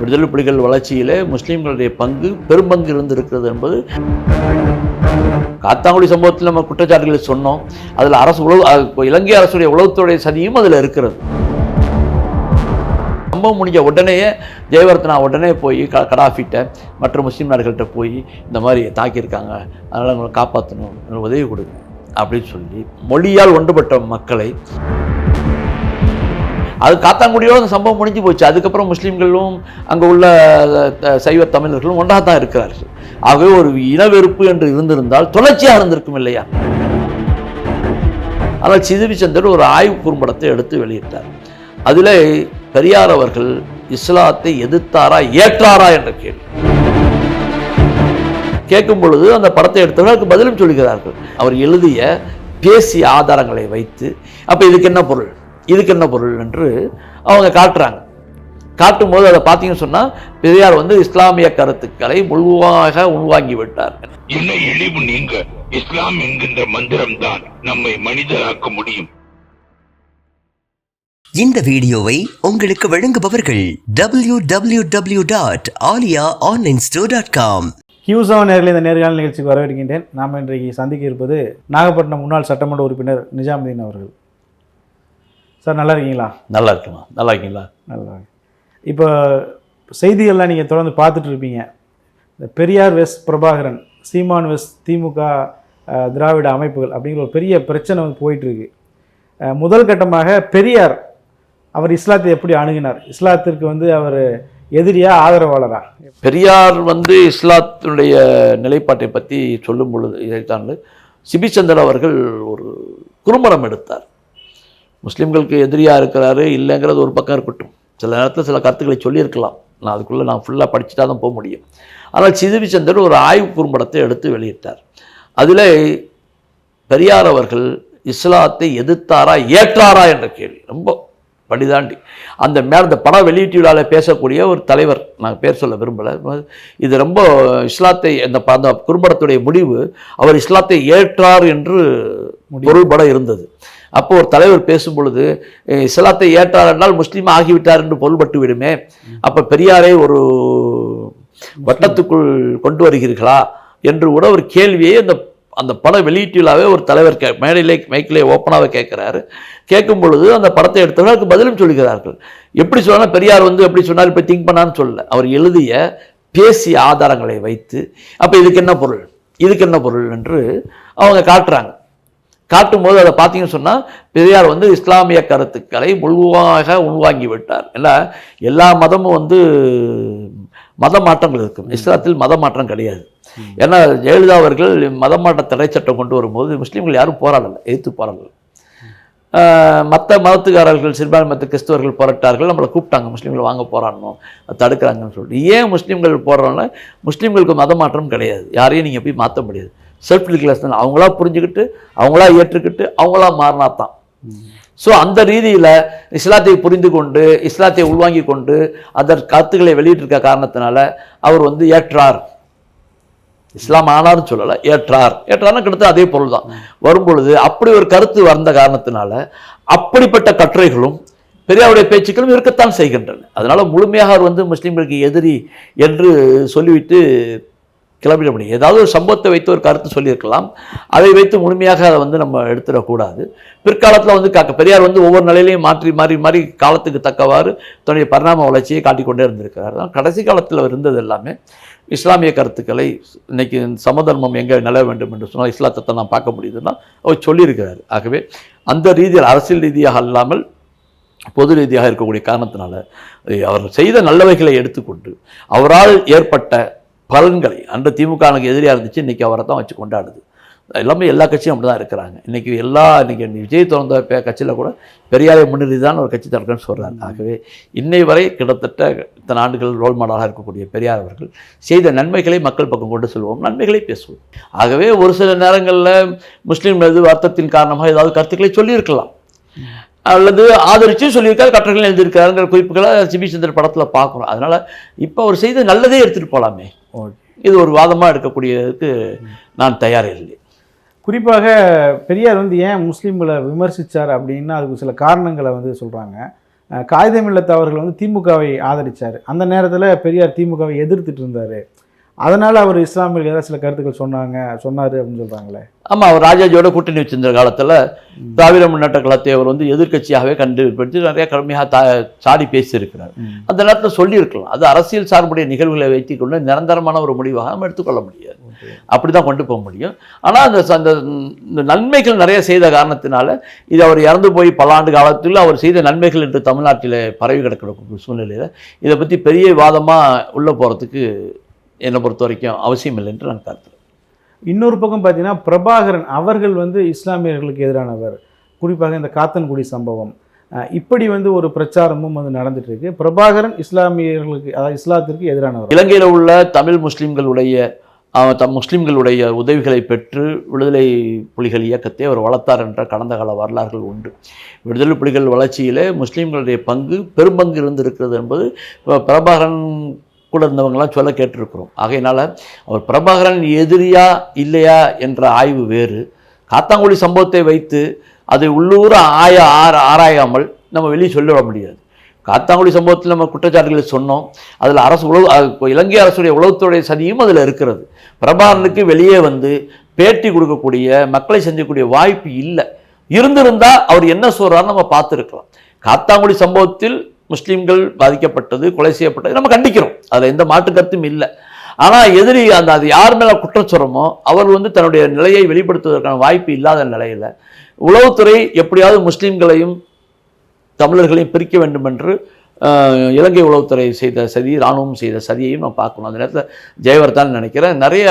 விடுதலை புலிகள் வளர்ச்சியிலே முஸ்லீம்களுடைய பங்கு பெரும்பங்கு இருந்திருக்கிறது என்பது காத்தாங்குடி சம்பவத்தில் நம்ம குற்றச்சாட்டுகளை சொன்னோம். அதில் அரசு உளவு இலங்கை அரசுடைய உளவுத்துறை சதியும் அதில் இருக்கிறது. சம்பவம் முடிஞ்ச உடனேயே ஜெயவர்த்தனா உடனே போய் க கடாஃபிட்ட மற்ற முஸ்லீம் நாடுகள்கிட்ட போய் இந்த மாதிரி தாக்கியிருக்காங்க. அதனால் உங்களை காப்பாற்றணும் எனக்கு உதவி கொடுங்க அப்படின்னு சொல்லி மொழியால் ஒன்றுபட்ட மக்களை அது காத்தாங்குடியோட அந்த சம்பவம் முடிஞ்சு போச்சு. அதுக்கப்புறம் முஸ்லீம்களும் அங்கே உள்ள சைவ தமிழர்களும் ஒன்றாக தான் இருக்கிறார்கள். ஆகவே ஒரு இனவெறுப்பு என்று இருந்திருந்தால் தொடர்ச்சியாக இருந்திருக்கும் இல்லையா? ஆனால் சிதவிச்சந்தர் ஒரு ஆய்வு குறும்படத்தை எடுத்து வெளியிட்டார். அதில் பெரியார் அவர்கள் இஸ்லாத்தை எதிர்த்தாரா ஏற்றாரா என்ற கேள்வி. கேட்கும் பொழுது அந்த படத்தை எடுத்தவர்களுக்கு பதிலும் சொல்கிறார்கள். அவர் எழுதிய பேசிய ஆதாரங்களை வைத்து அப்போ இதுக்கு என்ன பொருள்? இதுக்கு என்ன பொருள் என்று அவங்க காட்டுறாங்க. காட்டும் போது அதை பார்த்தீங்கன்னு சொன்னால் பெரியார் வந்து இஸ்லாமிய கருத்துக்களை முழுவாக உள்வாங்கி விட்டார் என்ன இழிவு நீங்க. இஸ்லாம் என்கின்ற மந்திரம் தான் நம்மை மனிதராக்க முடியும். இந்த வீடியோவை உங்களுக்கு வழங்குபவர்கள் www.alia dot Aliya online store dot com ஹியூசவ நேரில் இந்த நேர்காணல் நிகழ்ச்சிக்கு வரவேற்கின்றேன். நாம் இன்றைக்கு சந்திக்க இருப்பது நாகப்பட்டினம் முன்னாள் சட்டமன்ற உறுப்பினர் நிஜாமுதீன் அவர்கள். சார் நல்லா இருக்கீங்களா? நல்லா இருக்குமா? நல்லா இருக்கீங்களா? நல்லா. இப்போ செய்திகள்லாம் நீங்கள் தொடர்ந்து பார்த்துட்டு இருப்பீங்க. இந்த பெரியார் வெஸ் பிரபாகரன் சீமான் வெஸ் திமுக திராவிட அமைப்புகள் அப்படிங்கிற ஒரு பெரிய பிரச்சனை வந்து போயிட்டுருக்கு. முதல் கட்டமாக பெரியார் அவர் இஸ்லாத்தை எப்படி அணுகினார்? இஸ்லாத்திற்கு வந்து அவர் எதிரியா ஆதரவாளரா? பெரியார் வந்து இஸ்லாத்தினுடைய நிலைப்பாட்டை பற்றி சொல்லும் பொழுது இதைத்தான் சிபிச்சந்தர் அவர்கள் ஒரு குறும்படம் எடுத்தார். முஸ்லீம்களுக்கு எதிரியாக இருக்கிறாரு இல்லைங்கிறது ஒரு பக்கம் இருக்கட்டும். சில நேரத்தில் சில கருத்துக்களை சொல்லியிருக்கலாம். நான் அதுக்குள்ளே நான் ஃபுல்லாக படிச்சுட்டா தான் போக முடியும். ஆனால் சிதுபிச்சந்தர் ஒரு ஆய்வு குறும்படத்தை எடுத்து வெளியிட்டார். அதில் பெரியார் அவர்கள் இஸ்லாத்தை எதிர்த்தாரா ஏற்றாரா என்ற கேள்வி. ரொம்ப படிதாண்டி அந்த மேல அந்த படம் வெளியீட்டு விழாவில் பேசக்கூடிய ஒரு தலைவர் நான் பேர் சொல்ல விரும்பலை. இது ரொம்ப இஸ்லாத்தை அந்த அந்த குறும்படத்துடைய முடிவு அவர் இஸ்லாத்தை ஏற்றார் என்று பொருள்பட இருந்தது. அப்போ ஒரு தலைவர் பேசும் பொழுது இஸ்லாத்தை ஏற்றார் என்றால் முஸ்லீம் ஆகிவிட்டார் என்று பொருள்பட்டு விடுமே. அப்போ பெரியாரை ஒரு வட்டத்துக்குள் கொண்டு வருகிறீர்களா? என்று கூட ஒரு கேள்வியை அந்த அந்த பட வெளியீட்டு விழாவே ஒரு தலைவர் கே மேடையிலே மைக்கிலே ஓப்பனாகவே கேட்குறாரு. கேட்கும் பொழுது அந்த படத்தை எடுத்தவர்களுக்கு பதிலும் சொல்கிறார்கள். எப்படி சொன்னால் பெரியார் வந்து எப்படி சொன்னார் இப்போ திங்க் பண்ணான்னு சொல்லல. அவர் எழுதிய பேசிய ஆதாரங்களை வைத்து அப்போ இதுக்கு என்ன பொருள்? இதுக்கு என்ன பொருள்? என்று அவங்க காட்டுறாங்க. காட்டும்போது அதை பார்த்தீங்கன்னு சொன்னால் பெரியார் வந்து இஸ்லாமிய கருத்துக்களை முழுவாக உள்வாங்கி விட்டார். ஏன்னா எல்லா மதமும் வந்து மத மாற்றங்கள் இருக்கும். இஸ்லாத்தில் மத மாற்றம் கிடையாது. ஏன்னா ஜெயலலிதா அவர்கள் மத மாற்ற தடை சட்டம் கொண்டு வரும்போது முஸ்லீம்கள் யாரும் போராடலை எதிர்த்து போராடலை. மற்ற மதத்துக்காரர்கள் சிறுபான்மை மற்ற கிறிஸ்தவர்கள் போராட்டார்கள் நம்மளை கூப்பிட்டாங்க முஸ்லீம்கள் வாங்க போராடணும் தடுக்கிறாங்கன்னு சொல்லிட்டு. ஏன் முஸ்லீம்கள் போடுறோன்னா முஸ்லீம்களுக்கு மத மாற்றம் கிடையாது. யாரையும் நீங்கள் போய் மாற்ற முடியாது. செல்ஃப் டிக்ளரேஷன் அவங்களா புரிஞ்சுக்கிட்டு அவங்களா ஏற்றுக்கிட்டு அவங்களா மாறினா தான் ஸோ அந்த ரீதியில் இஸ்லாத்தை புரிந்து கொண்டு இஸ்லாத்தை உள்வாங்கி கொண்டு அதன் கருத்துக்களை வெளியிட்டிருக்க காரணத்தினால அவர் வந்து ஏற்றார். இஸ்லாம் ஆனார்னு சொல்லலை ஏற்றார். ஏற்றார்னா கிட்டத்தட்ட அதே பொருள் தான் வரும்பொழுது அப்படி ஒரு கருத்து வந்த காரணத்தினால அப்படிப்பட்ட கட்டுரைகளும் பெரியாருடைய பேச்சுக்களும் இருக்கத்தான் செய்கின்றன. அதனால முழுமையாக அவர் வந்து முஸ்லீம்களுக்கு எதிரி என்று சொல்லிவிட்டு கிளம்பிட முடியும். ஏதாவது ஒரு சம்பவத்தை வைத்து ஒரு கருத்து சொல்லியிருக்கலாம். அதை வைத்து முழுமையாக அதை வந்து நம்ம எடுத்துடக்கூடாது. பிற்காலத்தில் வந்து கா பெரியார் வந்து ஒவ்வொரு நிலையிலையும் மாற்றி மாறி மாறி காலத்துக்கு தக்கவாறு தன்னுடைய பரிணாம வளர்ச்சியை காட்டிக்கொண்டே இருந்திருக்கிறார். தான் கடைசி காலத்தில் இருந்தது எல்லாமே. இஸ்லாமிய கருத்துக்களை இன்னைக்கு சமதர்மம் எங்கே நிலவ வேண்டும் என்று சொன்னால் இஸ்லாத்தத்தை நான் பார்க்க முடியுதுன்னா அவர் சொல்லியிருக்கிறார். ஆகவே அந்த ரீதியில் அரசியல் ரீதியாக அல்லாமல் பொது ரீதியாக இருக்கக்கூடிய காரணத்தினால அவர் செய்த நல்லவைகளை எடுத்துக்கொண்டு அவரால் ஏற்பட்ட பலன்களை அந்த திமுக எனக்கு எதிரியாக இருந்துச்சு இன்றைக்கி அவரை தான் வச்சு கொண்டாடுது. எல்லாமே எல்லா கட்சியும் அப்படி தான் இருக்கிறாங்க. இன்றைக்கி எல்லா இன்றைக்கி விஜய் திறந்த பே கட்சியில் கூட பெரியாரை முன்னிறுத்தி தான் ஒரு கட்சி திறக்கன்னு சொல்கிறாங்க ஆகவே இன்னை வரை கிட்டத்தட்ட இத்தனை ஆண்டுகள் ரோல் மாடலாக இருக்கக்கூடிய பெரியார் அவர்கள் செய்த நன்மைகளை மக்கள் பக்கம் கொண்டு செல்வோம் நன்மைகளை பேசுவோம். ஆகவே ஒரு சில நேரங்களில் முஸ்லீம் மீது வருத்தத்தின் காரணமாக ஏதாவது கருத்துக்களை சொல்லியிருக்கலாம். அல்லது ஆதரிச்சும் சொல்லியிருக்காரு கட்டுரைகள் எழுதியிருக்காருங்கிற குறிப்புகளை சிபி சந்திர படத்தில் பார்க்குறோம் அதனால் இப்போ அவர் செய்த நல்லதே எடுத்துகிட்டு போகலாமே இது ஒரு வாதமாக எடுக்கக்கூடியதுக்கு நான் தயார் இல்லை. குறிப்பாக பெரியார் வந்து ஏன் முஸ்லீம்களை விமர்சித்தார் அப்படின்னா அதுக்கு சில காரணங்களை வந்து சொல்கிறாங்க அஹ், காகிதம் இல்லத்து அவர்கள் வந்து திமுகவை ஆதரிச்சார். அந்த நேரத்தில் பெரியார் திமுகவை எதிர்த்துட்டு இருந்தார். அதனால் அவர் இஸ்லாமியர்கள் ஏதாவது சில கருத்துக்கள் சொன்னாங்க சொன்னார் அப்படின்னு சொல்கிறாங்களே ஆமாம் அவர் ராஜாஜியோட கூட்டணி வச்சிருந்த காலத்தில் திராவிட முன்னேற்ற கழகத்தை அவர் வந்து எதிர்க்கட்சியாகவே கண்டுபிடித்து நிறைய கடுமையாக தா சாடி பேசியிருக்கிறார். அந்த நேரத்தில் சொல்லியிருக்கலாம். அது அரசியல் சார்புடைய நிகழ்வுகளை வைத்துக்கொண்டு நிரந்தரமான ஒரு முடிவாக நம்ம எடுத்துக்கொள்ள முடியாது. அப்படி தான் கொண்டு போக முடியும். ஆனால் அந்த அந்த இந்த நன்மைகள் நிறைய செய்த காரணத்தினால இது அவர் இறந்து போய் பல ஆண்டு காலத்தில் அவர் செய்த நன்மைகள் என்று தமிழ்நாட்டில் பரவி கிடக்கிற சூழ்நிலையில் இதை பற்றி பெரிய வாதமாக உள்ளே போகிறதுக்கு என்னை பொறுத்த வரைக்கும் அவசியம் இல்லை என்று நான் கருத்துறேன் இன்னொரு பக்கம் பார்த்தீங்கன்னா பிரபாகரன் அவர்கள் வந்து இஸ்லாமியர்களுக்கு எதிரானவர். குறிப்பாக இந்த காத்தன்குடி சம்பவம். இப்படி வந்து ஒரு பிரச்சாரமும் வந்து நடந்துட்டு இருக்கு. பிரபாகரன் இஸ்லாமியர்களுக்கு அதாவது இஸ்லாத்திற்கு எதிரானவர். இலங்கையில் உள்ள தமிழ் முஸ்லிம்களுடைய தம் முஸ்லிம்களுடைய உதவிகளை பெற்று விடுதலை புலிகள் இயக்கத்தை அவர் வளர்த்தார் என்ற கடந்த கால வரலாறுகள் உண்டு. விடுதலை புலிகள் வளர்ச்சியிலே முஸ்லீம்களுடைய பங்கு பெரும்பங்கு இருந்திருக்கிறது என்பது பிரபாகரன் கூட இருந்தவங்களாம் சொல்ல கேட்டிருக்கிறோம். ஆகையினால் அவர் பிரபாகரன் எதிரியா இல்லையா என்ற ஆய்வு வேறு. காத்தாங்குடி சம்பவத்தை வைத்து அதை உள்ளூர ஆய ஆர ஆராயாமல் நம்ம வெளியே சொல்லிவிட முடியாது. காத்தாங்குடி சம்பவத்தில் நம்ம குற்றச்சாட்டுகளை சொன்னோம். அதில் அரசு உளவு இலங்கை அரசுடைய உளவுத்துறை சதியும் அதில் இருக்கிறது. பிரபாகரனுக்கு வெளியே வந்து பேட்டி கொடுக்கக்கூடிய மக்களை செஞ்சக்கூடிய வாய்ப்பு இல்லை. இருந்திருந்தால் அவர் என்ன சொல்கிறார் நம்ம பார்த்துருக்கலாம். காத்தாங்குடி சம்பவத்தில் முஸ்லீம்கள் பாதிக்கப்பட்டது கொலை செய்யப்பட்டது நம்ம கண்டிக்கிறோம். அதில் எந்த மாற்று கருத்தும் இல்லை. ஆனால் எதிரி அந்த அது யார் மேலே குற்றம் சொல்கிறோமோ அவர் வந்து தன்னுடைய நிலையை வெளிப்படுத்துவதற்கான வாய்ப்பு இல்லாத நிலையில் உளவுத்துறை எப்படியாவது முஸ்லீம்களையும் தமிழர்களையும் பிரிக்க வேண்டும் என்று இலங்கை உளவுத்துறை செய்த சதி இராணுவம் செய்த சதியையும் நம்ம பார்க்கணும். அந்த நேரத்தில் ஜெயவர்தான் நினைக்கிறேன். நிறைய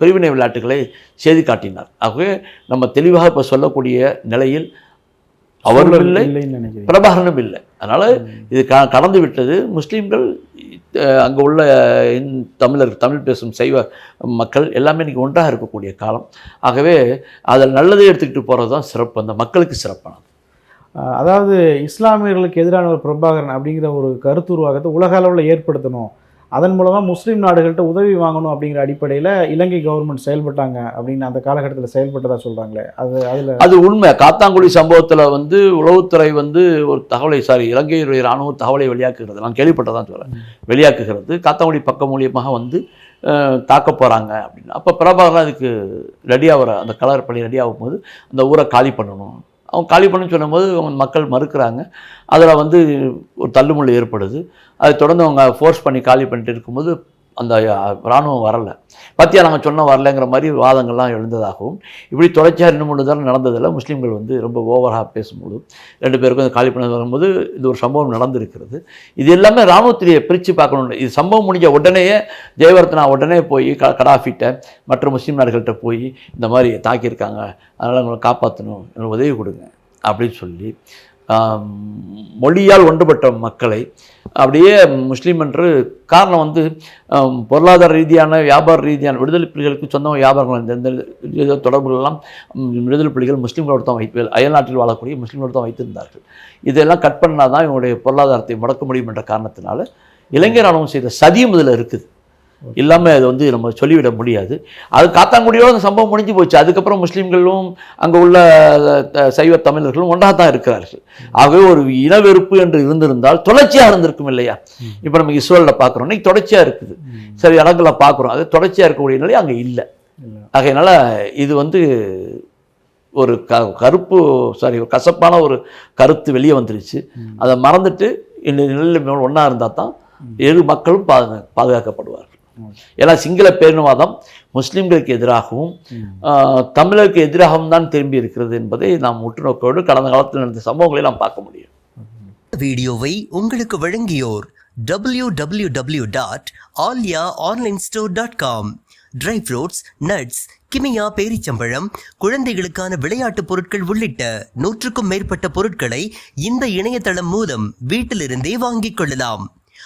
பிரிவினை விளையாட்டுகளை செய்து காட்டினார். ஆகவே நம்ம தெளிவாக இப்போ சொல்லக்கூடிய நிலையில் அவரும் இல்லை பிரபாகரனும் இல்லை. அதனால் இது க கடந்து விட்டது முஸ்லீம்கள் அங்கே உள்ள தமிழர் தமிழ் பேசும் சைவ மக்கள் எல்லாமே இன்றைக்கி ஒன்றாக இருக்கக்கூடிய காலம். ஆகவே அதில் நல்லதை எடுத்துக்கிட்டு போகிறது தான் சிறப்பு. அந்த மக்களுக்கு சிறப்பானது. அதாவது இஸ்லாமியர்களுக்கு எதிரான ஒரு பிரபாகரன் அப்படிங்கிற ஒரு கருத்துருவாக்கத்தை உலக அளவில் ஏற்படுத்தணும். அதன் மூலமாக முஸ்லீம் நாடுகள்கிட்ட உதவி வாங்கணும் அப்படிங்கிற அடிப்படையில் இலங்கை கவர்மெண்ட் செயல்பட்டாங்க அப்படின்னு அந்த காலகட்டத்தில் செயல்பட்டதாக சொல்கிறாங்களே அது அதில் அது உண்மை. காத்தாங்குடி சம்பவத்தில் வந்து உளவுத்துறை வந்து ஒரு தகவலை சாரி இலங்கையுடைய இராணுவ தகவலை வெளியாக்குகிறது. நான் கேள்விப்பட்டதான் சொல்கிறேன் வெளியாக்குகிறது. காத்தாங்குடி பக்கம் மூலியமாக வந்து தாக்க போகிறாங்க அப்படின்னு. அப்போ பிரபாகரன் அதுக்கு ரெடியாக அந்த கலர் பண்ணி ரெடி ஆகும்போது அந்த ஊரை காலி பண்ணணும். அவங்க காலி பண்ணணும்னு சொல்லும்போது அவங்க மக்கள் மறுக்கிறாங்க. அதில் வந்து ஒரு தள்ளுமுள்ளு ஏற்படுது. அதை தொடர்ந்து அவங்க ஃபோர்ஸ் பண்ணி காலி பண்ணிட்டு இருக்கும்போது அந்த இராணுவம் வரலை. பத்தியா நாங்கள் சொன்ன வரலைங்கிற மாதிரி வாதங்கள்லாம் எழுந்ததாகவும் இப்படி தொடர்ச்சியாக ரெண்டு மூணு தடவை நடந்ததில் முஸ்லீம்கள் வந்து ரொம்ப ஓவராக பேசும்போது ரெண்டு பேருக்கும் அந்த காலி பண்ண வரும்போது இது ஒரு சம்பவம் நடந்திருக்கிறது. இது எல்லாமே இராணுவத்திலேயே பிரித்து பார்க்கணும். இது சம்பவம் முடிஞ்ச உடனேயே ஜெயவர்த்தனா உடனே போய் க கடாஃபிட்ட மற்ற முஸ்லீம் நாடுகள்கிட்ட போய் இந்த மாதிரி தாக்கியிருக்காங்க அதனால் உங்களை காப்பாற்றணும் எனக்கு உதவி கொடுங்க அப்படின்னு சொல்லி மொழியால் ஒன்றுபட்ட மக்களை. அப்படியே முஸ்லீம் என்று காரணம் வந்து பொருளாதார ரீதியான வியாபார ரீதியான விடுதலை புலிகளுக்கு சொந்தமாக வியாபாரங்கள் இந்த தொடர்புகளெல்லாம் விடுதலை புலிகள் முஸ்லீம்களோடு தான் வைத்து அயல்நாட்டில் வாழக்கூடிய முஸ்லீம்களோடு தான் வைத்திருந்தார்கள். இதெல்லாம் கட் பண்ணால் தான் இவங்களுடைய பொருளாதாரத்தை முடக்க முடியும் என்ற காரணத்தினால இளைஞர் ராணுவம் செய்த சதியும் இதில் இருக்குது. இல்லாமல் அதை வந்து நம்ம சொல்லிவிட முடியாது. அது காத்தாங்குடியோட அந்த சம்பவம் முடிஞ்சு போச்சு. அதுக்கப்புறம் முஸ்லீம்களும் அங்கே உள்ள சைவ தமிழர்களும் ஒன்றாக தான் இருக்கிறார்கள். ஆகவே ஒரு இனவெறுப்பு என்று இருந்திருந்தால் தொடர்ச்சியாக இருந்திருக்கும் இல்லையா? இப்போ நம்ம இஸ்ரேலில் பார்க்குறோம். இன்னைக்கு தொடர்ச்சியாக இருக்குது. சரி இடங்களை பார்க்குறோம். அது தொடர்ச்சியாக இருக்கக்கூடிய நிலை அங்கே இல்லை. ஆகையினால இது வந்து ஒரு க கருப்பு சாரி ஒரு கசப்பான ஒரு கருத்து வெளியே வந்துருச்சு. அதை மறந்துட்டு இந்த நிலையில் ஒன்றா இருந்தால் தான் இரு மக்களும் பாதுகா பாதுகாக்கப்படுவார்கள். ஏன்னா சிங்கள பேரினவாதம் முஸ்லிம்களுக்கு எதிராகவும் தமிழருக்கு எதிராகவும் தான் திரும்பி இருக்கிறது என்பதை நாம் உற்றுநோக்கோடு கடந்த காலத்தில் நடந்த சம்பவங்களை நாம் பார்க்க முடியும். வீடியோவை உங்களுக்கு வழங்கியோர் www.alia dot Alya online store dot com dry fruits nuts Kimia பேரிச்சம்பழம் குழந்தைகளுக்கான விளையாட்டுப் பொருட்கள் உள்ளிட்ட நூற்றுக்கும் மேற்பட்ட பொருட்களை இந்த இணையதளம் மூலம் வீட்டிலிருந்தே வாங்கிக் கொள்ளலாம்.